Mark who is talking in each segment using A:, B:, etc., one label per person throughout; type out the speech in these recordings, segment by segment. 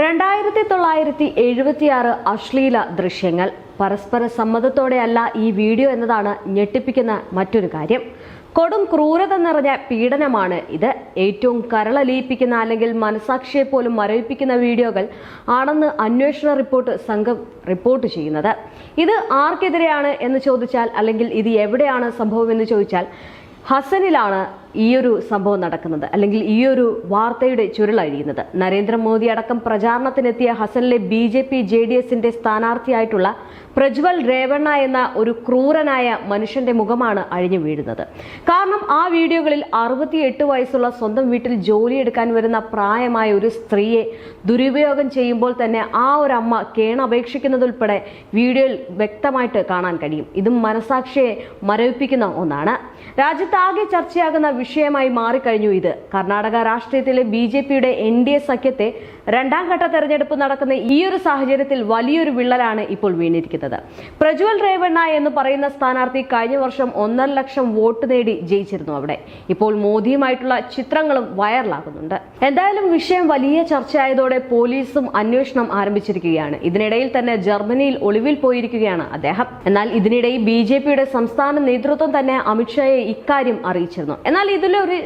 A: രണ്ടായിരത്തി തൊള്ളായിരത്തി എഴുപത്തിയാറ് അശ്ലീല ദൃശ്യങ്ങൾ. പരസ്പര സമ്മതത്തോടെയല്ല ഈ വീഡിയോ എന്നതാണ് ഞെട്ടിപ്പിക്കുന്ന മറ്റൊരു കാര്യം. കൊടും ക്രൂരത നിറഞ്ഞ പീഡനമാണ് ഇത്. ഏറ്റവും കരളലിയിപ്പിക്കുന്ന അല്ലെങ്കിൽ മനസാക്ഷിയെ പോലും മരവിപ്പിക്കുന്ന വീഡിയോകൾ ആണെന്ന് അന്വേഷണ റിപ്പോർട്ട് സംഘം റിപ്പോർട്ട് ചെയ്യുന്നത്. ഇത് ആർക്കെതിരെയാണ് എന്ന് ചോദിച്ചാൽ അല്ലെങ്കിൽ ഇത് എവിടെയാണ് സംഭവം എന്ന് ചോദിച്ചാൽ ഹസനിലാണ് ഈ ഒരു സംഭവം നടക്കുന്നത് അല്ലെങ്കിൽ ഈ ഒരു വാർത്തയുടെ ചുരുളഴിയുന്നത്. നരേന്ദ്രമോദി അടക്കം പ്രചാരണത്തിനെത്തിയ ഹസനിലെ B J P J D എസിന്റെ സ്ഥാനാർത്ഥിയായിട്ടുള്ള പ്രജ്വൽ രേവണ്ണ എന്ന ഒരു ക്രൂരനായ മനുഷ്യന്റെ മുഖമാണ് അഴിഞ്ഞു വീഴുന്നത്. കാരണം ആ വീഡിയോകളിൽ അറുപത്തിയെട്ട് വയസ്സുള്ള സ്വന്തം വീട്ടിൽ ജോലിയെടുക്കാൻ വരുന്ന പ്രായമായ ഒരു സ്ത്രീയെ ദുരുപയോഗം ചെയ്യുമ്പോൾ തന്നെ ആ ഒരു അമ്മ കേണപേക്ഷിക്കുന്നതുൾപ്പെടെ വീഡിയോയിൽ വ്യക്തമായിട്ട് കാണാൻ കഴിയും. ഇതും മനസാക്ഷിയെ മരവിപ്പിക്കുന്ന ഒന്നാണ്. രാജ്യത്താകെ ചർച്ചയാകുന്ന വിഷയമായി മാറിക്കഴിഞ്ഞു ഇത്. കർണാടക രാഷ്ട്രീയത്തിലെ ബി ജെ പിയുടെ എൻ ഡി എ സഖ്യത്തെ രണ്ടാം ഘട്ട തെരഞ്ഞെടുപ്പ് നടക്കുന്ന ഈ ഒരു സാഹചര്യത്തിൽ വലിയൊരു വിള്ളലാണ് ഇപ്പോൾ വീണിരിക്കുന്നത്. പ്രജ്വൽ രേവണ്ണ എന്ന് പറയുന്ന സ്ഥാനാർത്ഥി കഴിഞ്ഞ വർഷം ഒന്നര ലക്ഷം വോട്ട് നേടി ജയിച്ചിരുന്നു അവിടെ. ഇപ്പോൾ മോദിയുമായിട്ടുള്ള ചിത്രങ്ങളും വൈറലാകുന്നുണ്ട്. എന്തായാലും വിഷയം വലിയ ചർച്ചയായതോടെ പോലീസും അന്വേഷണം ആരംഭിച്ചിരിക്കുകയാണ്. ഇതിനിടയിൽ തന്നെ ജർമ്മനിയിൽ ഒളിവിൽ പോയിരിക്കുകയാണ് അദ്ദേഹം. എന്നാൽ ഇതിനിടയിൽ ബി ജെ പിയുടെ സംസ്ഥാന നേതൃത്വം തന്നെ അമിത്ഷായെ ഇക്കാര്യം അറിയിച്ചിരുന്നു. എന്നാൽ ഇതിലൊരു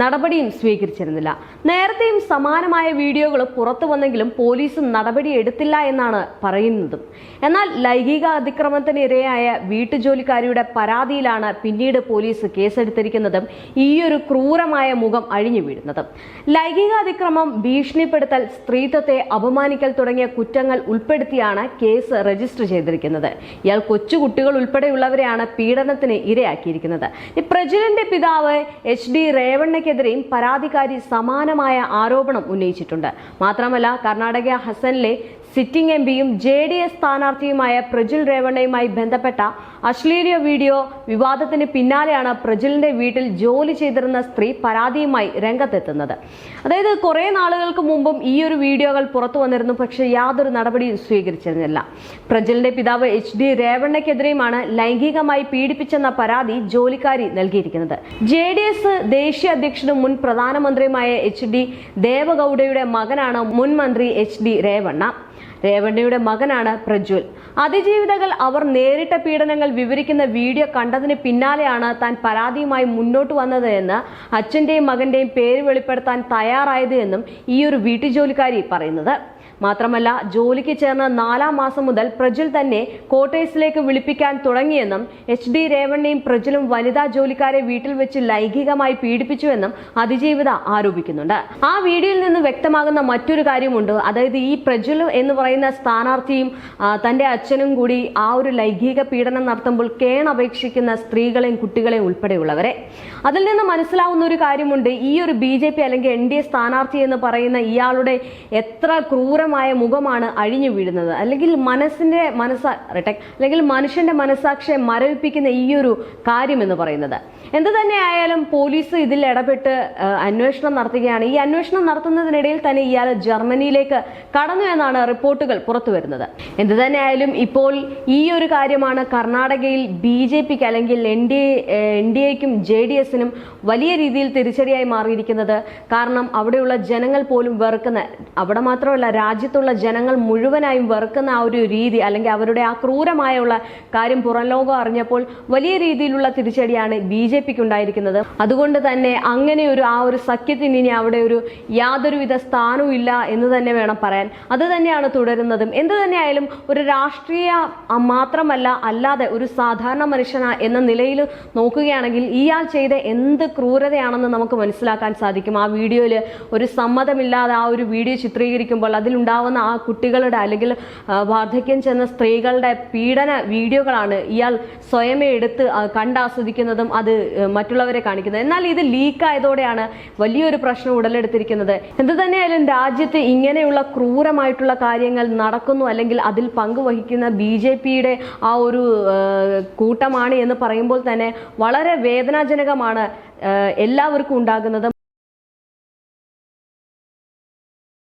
A: നടപടിയും സ്വീകരിച്ചിരുന്നില്ല. നേരത്തെയും സമാനമായ വീഡിയോകൾ പുറത്തു വന്നെങ്കിലും പോലീസും നടപടി എടുത്തില്ല എന്നാണ് പറയുന്നതും. എന്നാൽ ലൈംഗിക അതിക്രമത്തിനിരയായ വീട്ടുജോലിക്കാരിയുടെ പരാതിയിലാണ് പിന്നീട് പോലീസ് കേസെടുത്തിരിക്കുന്നതും ഈയൊരു ക്രൂരമായ മുഖം അഴിഞ്ഞു വീഴുന്നതും. ലൈംഗിക അതിക്രമം ഭീഷണിപ്പെടുത്തൽ സ്ത്രീത്വത്തെ അപമാനിക്കൽ തുടങ്ങിയ കുറ്റങ്ങൾ ഉൾപ്പെടുത്തിയാണ് കേസ് രജിസ്റ്റർ ചെയ്തിരിക്കുന്നത്. ഇയാൾ കൊച്ചുകുട്ടികൾ ഉൾപ്പെടെയുള്ളവരെയാണ് പീഡനത്തിന് ഇരയാക്കിയിരിക്കുന്നത്. പ്രജുലിന്റെ പിതാവ് എച്ച് ഡി റേവണ്ണയ്ക്കെതിരെയും പരാതിക്കാരി സമാനമായ ആരോപണം ഉന്നയിച്ചിട്ടുണ്ട്. മാത്രമല്ല കർണാടക ഹസനിലെ സിറ്റിംഗ് എം പിയും ജെ ഡി എസ് സ്ഥാനാർത്ഥിയുമായ പ്രജുൽ രേവണ്ണയുമായി ബന്ധപ്പെട്ട അശ്ലീല വീഡിയോ വിവാദത്തിന് പിന്നാലെയാണ് പ്രജുലിന്റെ വീട്ടിൽ ജോലി ചെയ്തിരുന്ന സ്ത്രീ പരാതിയുമായി രംഗത്തെത്തുന്നത്. അതായത് കുറെ നാളുകൾക്ക് മുമ്പും ഈ ഒരു വീഡിയോകൾ പുറത്തു വന്നിരുന്നു പക്ഷേ യാതൊരു നടപടിയും സ്വീകരിച്ചിരുന്നില്ല. പ്രജലിന്റെ പിതാവ് എച്ച് ഡി രേവണ്ണയ്ക്കെതിരെയുമാണ് ലൈംഗികമായി പീഡിപ്പിച്ചെന്ന പരാതി ജോലിക്കാരി നൽകിയിരിക്കുന്നത്. ജെ ഡി എസ് ദേശീയ അധ്യക്ഷനും മുൻ പ്രധാനമന്ത്രിയുമായ എച്ച് ഡി ദേവഗൌഡയുടെ മകനാണ് മുൻ മന്ത്രി എച്ച് ഡി രേവണ്ണ. രേവണ്ണയുടെ മകനാണ് പ്രജ്വൽ. അതിജീവിതകൾ അവർ നേരിട്ട പീഡനങ്ങൾ വിവരിക്കുന്ന വീഡിയോ കണ്ടതിന് പിന്നാലെയാണ് താൻ പരാതിയുമായി മുന്നോട്ട് വന്നത് എന്ന് അച്ഛന്റെയും മകന്റെയും പേര് വെളിപ്പെടുത്താൻ തയ്യാറായത് എന്നും ഈ ഒരു വീട്ടുജോലിക്കാരി പറയുന്നത്. മാത്രമല്ല ജോലിക്ക് ചേർന്ന നാലാം മാസം മുതൽ പ്രജുൽ തന്നെ ക്വാർട്ടേഴ്സിലേക്ക് വിളിപ്പിക്കാൻ തുടങ്ങിയെന്നും എച്ച് ഡി രേവണ്ണയും പ്രജുലും വനിതാ ജോലിക്കാരെ വീട്ടിൽ വെച്ച് ലൈംഗികമായി പീഡിപ്പിച്ചുവെന്നും അതിജീവിത ആരോപിക്കുന്നുണ്ട്. ആ വീഡിയോയിൽ നിന്ന് വ്യക്തമാകുന്ന മറ്റൊരു കാര്യമുണ്ട്. അതായത് ഈ പ്രജുൽ എന്ന് പറയുന്ന സ്ഥാനാർത്ഥിയും തന്റെ അച്ഛനും കൂടി ആ ഒരു ലൈംഗിക പീഡനം നടത്തുമ്പോൾ കേണപേക്ഷിക്കുന്ന സ്ത്രീകളെയും കുട്ടികളെയും ഉൾപ്പെടെയുള്ളവരെ. അതിൽ നിന്ന് മനസ്സിലാവുന്ന ഒരു കാര്യമുണ്ട്. ഈ ഒരു ബി അല്ലെങ്കിൽ എൻ ഡി എ സ്ഥാനാർത്ഥി എന്ന് പറയുന്ന ഇയാളുടെ എത്ര ക്രൂരമായ മുഖമാണ് അഴിഞ്ഞു വീഴുന്നത്. അല്ലെങ്കിൽ മനസ്സിന്റെ മനസ്സാ റിട്ടക് അല്ലെങ്കിൽ മനുഷ്യന്റെ മനസ്സാക്ഷിയെ മരവിപ്പിക്കുന്ന ഈ ഒരു കാര്യം എന്ന് പറയുന്നത്. എന്ത് തന്നെ ആയാലും പോലീസ് ഇതിൽ ഇടപെട്ട് അന്വേഷണം നടത്തുകയാണ്. ഈ അന്വേഷണം നടത്തുന്നതിനിടയിൽ തന്നെ ഇയാൾ ജർമ്മനിയിലേക്ക് കടന്നു എന്നാണ് റിപ്പോർട്ടുകൾ പുറത്തു വരുന്നത്. എന്ത് തന്നെ ആയാലും ഇപ്പോൾ ഈ ഒരു കാര്യമാണ് കർണാടകയിൽ ബി ജെ പിക്ക് അല്ലെങ്കിൽ എൻ ഡി എൻ ഡി എക്കും ജെ ഡി എസിനും വലിയ രീതിയിൽ തിരിച്ചടിയായി മാറിയിരിക്കുന്നത്. കാരണം അവിടെയുള്ള ജനങ്ങൾ പോലും വെറുക്കുന്ന അവിടെ മാത്രമല്ല രാജ്യത്തുള്ള ജനങ്ങൾ മുഴുവനായും വെറുക്കുന്ന ആ ഒരു രീതി അല്ലെങ്കിൽ അവരുടെ ആ ക്രൂരമായുള്ള കാര്യം പുറം ലോകം അറിഞ്ഞപ്പോൾ വലിയ രീതിയിലുള്ള തിരിച്ചടിയാണ് ബി ജെ പിക്ക് ഉണ്ടായിരിക്കുന്നത് അതുകൊണ്ട് തന്നെ അങ്ങനെ ഒരു ആ ഒരു സഖ്യത്തിന് ഇനി അവിടെ ഒരു യാതൊരുവിധ സ്ഥാനവും ഇല്ല എന്ന് തന്നെ വേണം പറയാൻ. അത് തന്നെയാണ് തുടരുന്നതും. എന്ത് തന്നെയായാലും ഒരു രാഷ്ട്രീയ മാത്രമല്ല അല്ലാതെ ഒരു സാധാരണ മനുഷ്യന എന്ന നിലയിൽ നോക്കുകയാണെങ്കിൽ ഇയാൾ ചെയ്ത എന്ത് ക്രൂരതയാണെന്ന് നമുക്ക് മനസ്സിലാക്കാൻ സാധിക്കും. ആ വീഡിയോയിൽ ഒരു സമ്മതമില്ലാതെ ആ ഒരു വീഡിയോ ചിത്രീകരിക്കുമ്പോൾ അതിലുണ്ടാവുന്ന ആ കുട്ടികളുടെ അല്ലെങ്കിൽ വാർദ്ധക്യം ചെന്ന സ്ത്രീകളുടെ പീഡന വീഡിയോകളാണ് ഇയാൾ സ്വയമേ എടുത്ത് കണ്ടാസ്വദിക്കുന്നതും അത് മറ്റുള്ളവരെ കാണിക്കുന്നത്. എന്നാൽ ഇത് ലീക്ക് ആയതോടെയാണ് വലിയൊരു പ്രശ്നം ഉടലെടുത്തിരിക്കുന്നത്. എന്ത് തന്നെയായാലും രാജ്യത്ത് ഇങ്ങനെയുള്ള ക്രൂരമായിട്ടുള്ള കാര്യങ്ങൾ നടക്കുന്നു അല്ലെങ്കിൽ അതിൽ പങ്കുവഹിക്കുന്ന ബി ജെ പിയുടെ ആ ഒരു കൂട്ടമാണ് എന്ന് പറയുമ്പോൾ തന്നെ വളരെ വേദനാജനകമാണ് എല്ലാവർക്കും ഉണ്ടാകുന്നത്.